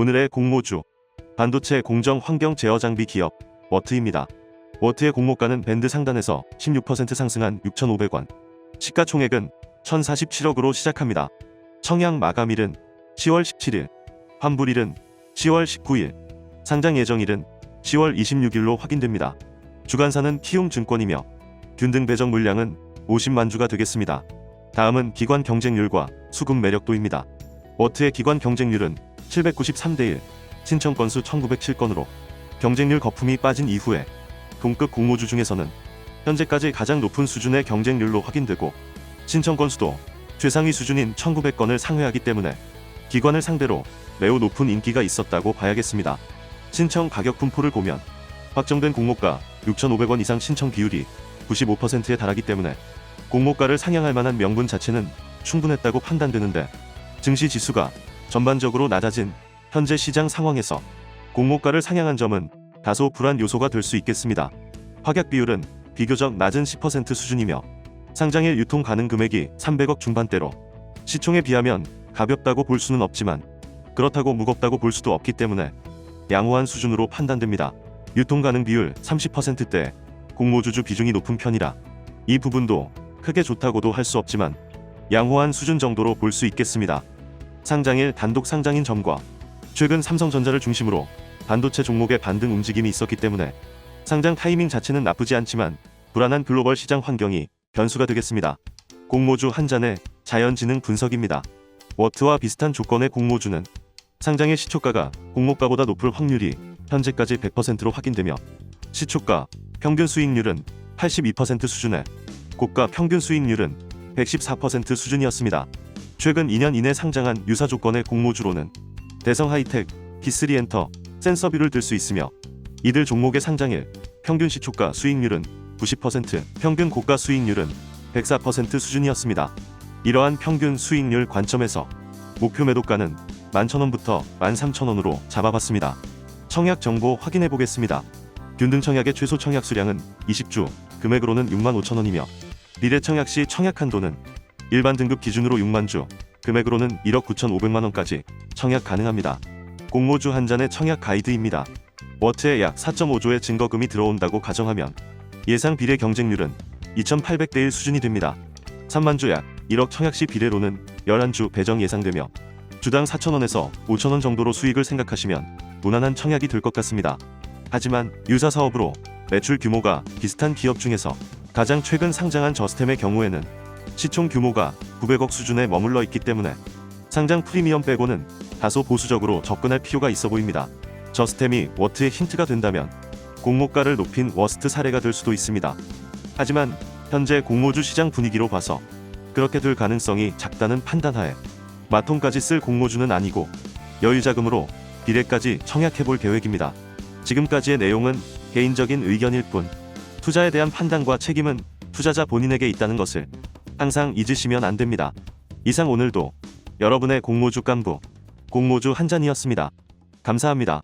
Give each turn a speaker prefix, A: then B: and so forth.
A: 오늘의 공모주 반도체 공정 환경 제어 장비 기업 워트입니다. 워트의 공모가는 밴드 상단에서 16% 상승한 6,500원. 시가총액은 1,047억으로 시작합니다. 청약 마감일은 10월 17일, 환불일은 10월 19일, 상장 예정일은 10월 26일로 확인됩니다. 주관사는 키움증권이며 균등 배정 물량은 50만 주가 되겠습니다. 다음은 기관 경쟁률과 수급 매력도입니다. 워트의 기관 경쟁률은 793대 1, 신청 건수 1907건으로 경쟁률 거품이 빠진 이후에 동급 공모주 중에서는 현재까지 가장 높은 수준의 경쟁률로 확인되고 신청 건수도 최상위 수준인 1900건을 상회하기 때문에 기관을 상대로 매우 높은 인기가 있었다고 봐야겠습니다. 신청 가격 분포를 보면 확정된 공모가 6,500원 이상 신청 비율이 95%에 달하기 때문에 공모가를 상향할 만한 명분 자체는 충분했다고 판단되는데 증시 지수가 전반적으로 낮아진 현재 시장 상황에서 공모가를 상향한 점은 다소 불안 요소가 될 수 있겠습니다. 확약 비율은 비교적 낮은 10% 수준이며 상장일 유통 가능 금액이 300억 중반대로 시총에 비하면 가볍다고 볼 수는 없지만 그렇다고 무겁다고 볼 수도 없기 때문에 양호한 수준으로 판단됩니다. 유통 가능 비율 30%대 공모주주 비중이 높은 편이라 이 부분도 크게 좋다고도 할 수 없지만 양호한 수준 정도로 볼 수 있겠습니다. 상장일 단독 상장인 점과 최근 삼성전자를 중심으로 반도체 종목의 반등 움직임이 있었기 때문에 상장 타이밍 자체는 나쁘지 않지만 불안한 글로벌 시장 환경이 변수가 되겠습니다. 공모주 한 잔의 자연지능 분석입니다. 워트와 비슷한 조건의 공모주는 상장의 시초가가 공모가보다 높을 확률이 현재까지 100%로 확인되며 시초가 평균 수익률은 82% 수준에 고가 평균 수익률은 114% 수준이었습니다. 최근 2년 이내 상장한 유사 조건의 공모주로는 대성 하이텍, 기스리엔터, 센서뷰를 들 수 있으며 이들 종목의 상장일 평균 시초가 수익률은 90%, 평균 고가 수익률은 104% 수준이었습니다. 이러한 평균 수익률 관점에서 목표 매도가는 11,000원부터 13,000원으로 잡아봤습니다. 청약 정보 확인해 보겠습니다. 균등 청약의 최소 청약 수량은 20주, 금액으로는 65,000원이며 미래 청약 시 청약 한도는 일반 등급 기준으로 6만 주, 금액으로는 1억 9,500만 원까지 청약 가능합니다. 공모주 한 잔의 청약 가이드입니다. 워트에 약 4.5조의 증거금이 들어온다고 가정하면 예상 비례 경쟁률은 2,800대 1 수준이 됩니다. 3만 주 약 1억 청약 시 비례로는 11주 배정 예상되며 주당 4,000원에서 5,000원 정도로 수익을 생각하시면 무난한 청약이 될 것 같습니다. 하지만 유사 사업으로 매출 규모가 비슷한 기업 중에서 가장 최근 상장한 저스템의 경우에는 시총 규모가 900억 수준에 머물러 있기 때문에 상장 프리미엄 빼고는 다소 보수적으로 접근할 필요가 있어 보입니다. 저스템이 워트의 힌트가 된다면 공모가를 높인 워스트 사례가 될 수도 있습니다. 하지만 현재 공모주 시장 분위기로 봐서 그렇게 될 가능성이 작다는 판단하에 마통까지 쓸 공모주는 아니고 여유 자금으로 비례까지 청약해 볼 계획입니다. 지금까지의 내용은 개인적인 의견일 뿐 투자에 대한 판단과 책임은 투자자 본인에게 있다는 것을 항상 잊으시면 안 됩니다. 이상 오늘도 여러분의 공모주 깐부 공모주 한 잔이었습니다. 감사합니다.